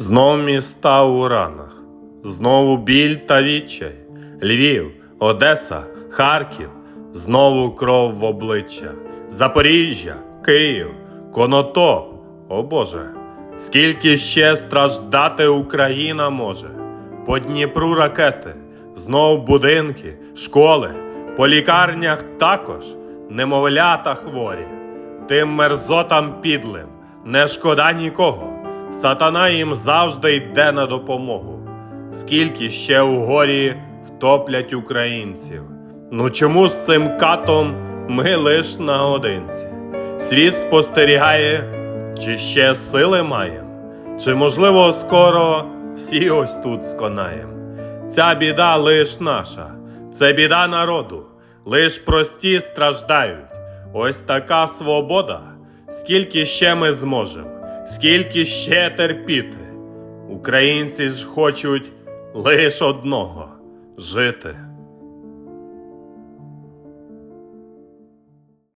Знов міста у ранах, знову біль та відчай, Львів, Одеса, Харків, знову кров в обличчя, Запоріжжя, Київ, Конотоп, о Боже, скільки ще страждати Україна може, по Дніпру ракети, знов будинки, школи, по лікарнях також, немовлята хворі, тим мерзотам підлим, не шкода нікого. Сатана їм завжди йде на допомогу. Скільки ще у горі втоплять українців. Ну чому з цим катом ми лиш наодинці? Світ спостерігає, чи ще сили маєм, чи можливо скоро всі ось тут сконаєм. Ця біда лиш наша, це біда народу, лиш прості страждають. Ось така свобода, скільки ще ми зможемо, скільки ще терпіти. Українці ж хочуть лиш одного жити.